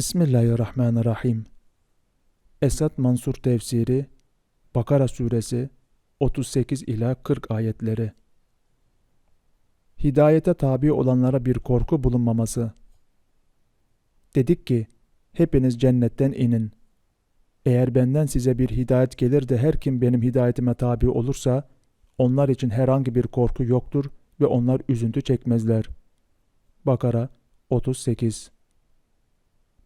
Bismillahirrahmanirrahim. Esad Mansur tefsiri Bakara suresi 38 ila 40 ayetleri. Hidayete tabi olanlara bir korku bulunmaması. Dedik ki, hepiniz cennetten inin. Eğer benden size bir hidayet gelir de her kim benim hidayetime tabi olursa, onlar için herhangi bir korku yoktur ve onlar üzüntü çekmezler. Bakara 38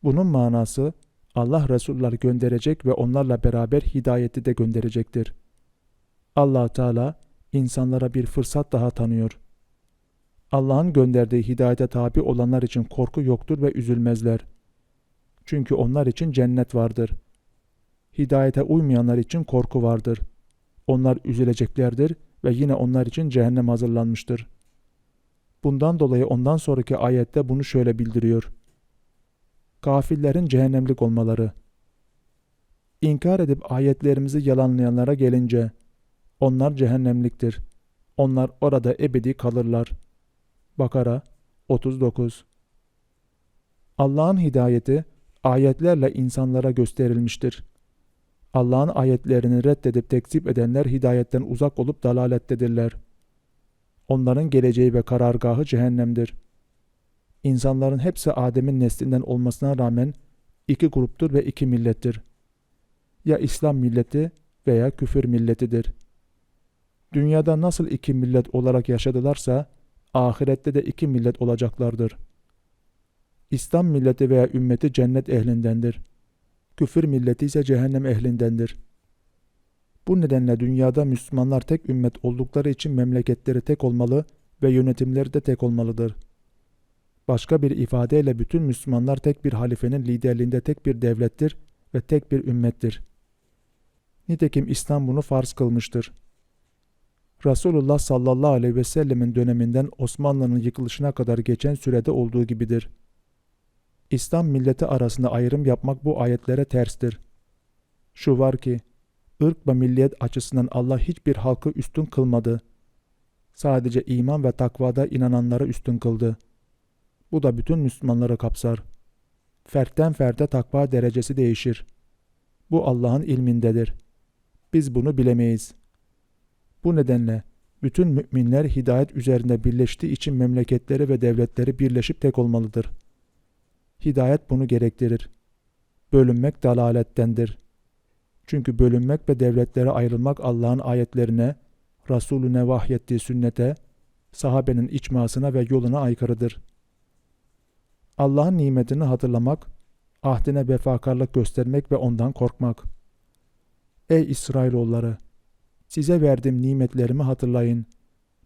Bunun manası Allah Resulları gönderecek ve onlarla beraber hidayeti de gönderecektir. allah Teala insanlara bir fırsat daha tanıyor. Allah'ın gönderdiği hidayete tabi olanlar için korku yoktur ve üzülmezler. Çünkü onlar için cennet vardır. Hidayete uymayanlar için korku vardır. Onlar üzüleceklerdir ve yine onlar için cehennem hazırlanmıştır. Bundan dolayı ondan sonraki ayette bunu şöyle bildiriyor gafillerin cehennemlik olmaları. İnkar edip ayetlerimizi yalanlayanlara gelince, onlar cehennemliktir. Onlar orada ebedi kalırlar. Bakara 39 Allah'ın hidayeti ayetlerle insanlara gösterilmiştir. Allah'ın ayetlerini reddedip tekzip edenler hidayetten uzak olup dalalettedirler. Onların geleceği ve karargahı cehennemdir. İnsanların hepsi Adem'in neslinden olmasına rağmen iki gruptur ve iki millettir. Ya İslam milleti veya küfür milletidir. Dünyada nasıl iki millet olarak yaşadılarsa, ahirette de iki millet olacaklardır. İslam milleti veya ümmeti cennet ehlindendir. Küfür milleti ise cehennem ehlindendir. Bu nedenle dünyada Müslümanlar tek ümmet oldukları için memleketleri tek olmalı ve yönetimleri de tek olmalıdır.'' Başka bir ifadeyle bütün Müslümanlar tek bir halifenin liderliğinde tek bir devlettir ve tek bir ümmettir. Nitekim İslam bunu farz kılmıştır. Resulullah sallallahu aleyhi ve sellemin döneminden Osmanlı'nın yıkılışına kadar geçen sürede olduğu gibidir. İslam milleti arasında ayrım yapmak bu ayetlere terstir. Şu var ki, ırk ve milliyet açısından Allah hiçbir halkı üstün kılmadı. Sadece iman ve takvada inananları üstün kıldı.'' Bu da bütün Müslümanları kapsar. Fertten ferde takva derecesi değişir. Bu Allah'ın ilmindedir. Biz bunu bilemeyiz. Bu nedenle bütün müminler hidayet üzerinde birleştiği için memleketleri ve devletleri birleşip tek olmalıdır. Hidayet bunu gerektirir. Bölünmek dalalettendir. Çünkü bölünmek ve devletlere ayrılmak Allah'ın ayetlerine, Resulüne vahyettiği sünnete, sahabenin içmasına ve yoluna aykırıdır.'' Allah'ın nimetini hatırlamak, ahdine vefakarlık göstermek ve ondan korkmak. Ey İsrailoğulları! Size verdiğim nimetlerimi hatırlayın.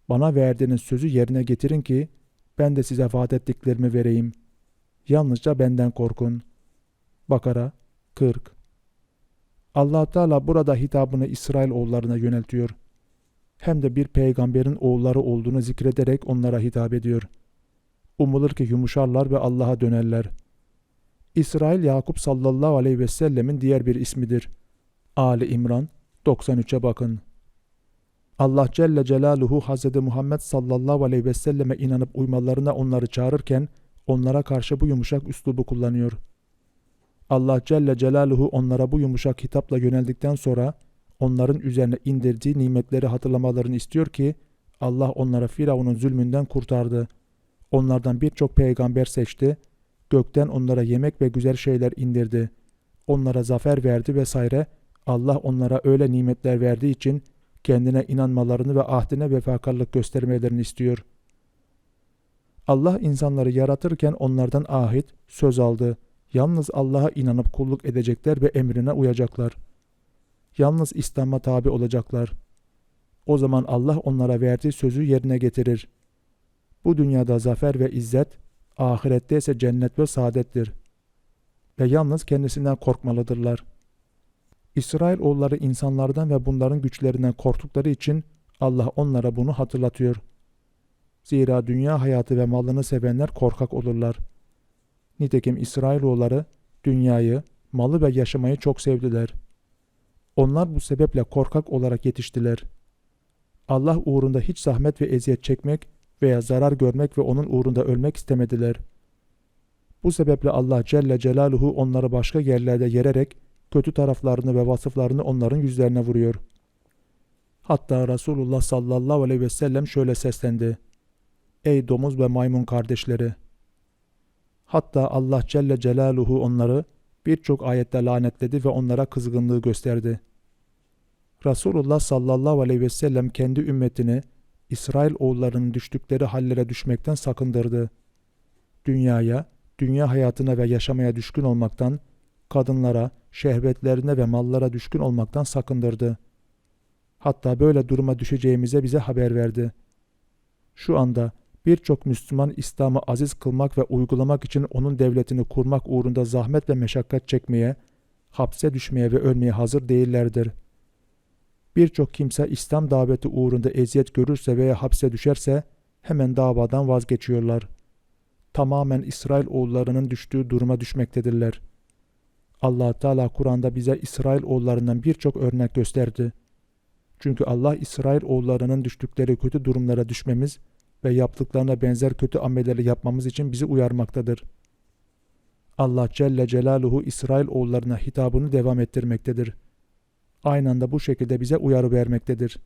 Bana verdiğiniz sözü yerine getirin ki ben de size vaat ettiklerimi vereyim. Yalnızca benden korkun. Bakara 40 allah Teala burada hitabını İsrail oğullarına yöneltiyor. Hem de bir peygamberin oğulları olduğunu zikrederek onlara hitap ediyor.'' Umulur ki yumuşarlar ve Allah'a dönerler. İsrail Yakup sallallahu aleyhi ve sellemin diğer bir ismidir. Ali İmran 93'e bakın. Allah Celle Celaluhu Hz. Muhammed sallallahu aleyhi ve selleme inanıp uymalarına onları çağırırken onlara karşı bu yumuşak üslubu kullanıyor. Allah Celle Celaluhu onlara bu yumuşak hitapla yöneldikten sonra onların üzerine indirdiği nimetleri hatırlamalarını istiyor ki Allah onlara Firavun'un zulmünden kurtardı. Onlardan birçok peygamber seçti. Gökten onlara yemek ve güzel şeyler indirdi. Onlara zafer verdi vesaire. Allah onlara öyle nimetler verdiği için kendine inanmalarını ve ahdine vefakarlık göstermelerini istiyor. Allah insanları yaratırken onlardan ahit, söz aldı. Yalnız Allah'a inanıp kulluk edecekler ve emrine uyacaklar. Yalnız İslam'a tabi olacaklar. O zaman Allah onlara verdiği sözü yerine getirir. Bu dünyada zafer ve izzet, ahirette ise cennet ve saadettir. Ve yalnız kendisinden korkmalıdırlar. İsrail oğulları insanlardan ve bunların güçlerinden korktukları için Allah onlara bunu hatırlatıyor. Zira dünya hayatı ve malını sevenler korkak olurlar. Nitekim İsrailoğulları dünyayı, malı ve yaşamayı çok sevdiler. Onlar bu sebeple korkak olarak yetiştiler. Allah uğrunda hiç zahmet ve eziyet çekmek veya zarar görmek ve onun uğrunda ölmek istemediler. Bu sebeple Allah Celle Celaluhu onları başka yerlerde yererek kötü taraflarını ve vasıflarını onların yüzlerine vuruyor. Hatta Resulullah sallallahu aleyhi ve sellem şöyle seslendi. Ey domuz ve maymun kardeşleri! Hatta Allah Celle Celaluhu onları birçok ayette lanetledi ve onlara kızgınlığı gösterdi. Resulullah sallallahu aleyhi ve sellem kendi ümmetini İsrail oğullarının düştükleri hallere düşmekten sakındırdı. Dünyaya, dünya hayatına ve yaşamaya düşkün olmaktan, kadınlara, şehvetlerine ve mallara düşkün olmaktan sakındırdı. Hatta böyle duruma düşeceğimize bize haber verdi. Şu anda birçok Müslüman İslam'ı aziz kılmak ve uygulamak için onun devletini kurmak uğrunda zahmet ve meşakkat çekmeye, hapse düşmeye ve ölmeye hazır değillerdir. Birçok kimse İslam daveti uğrunda eziyet görürse veya hapse düşerse hemen davadan vazgeçiyorlar. Tamamen İsrail oğullarının düştüğü duruma düşmektedirler. allah Teala Kur'an'da bize İsrail oğullarından birçok örnek gösterdi. Çünkü Allah İsrail oğullarının düştükleri kötü durumlara düşmemiz ve yaptıklarına benzer kötü amelleri yapmamız için bizi uyarmaktadır. Allah Celle Celaluhu İsrail oğullarına hitabını devam ettirmektedir. Aynı anda bu şekilde bize uyarı vermektedir.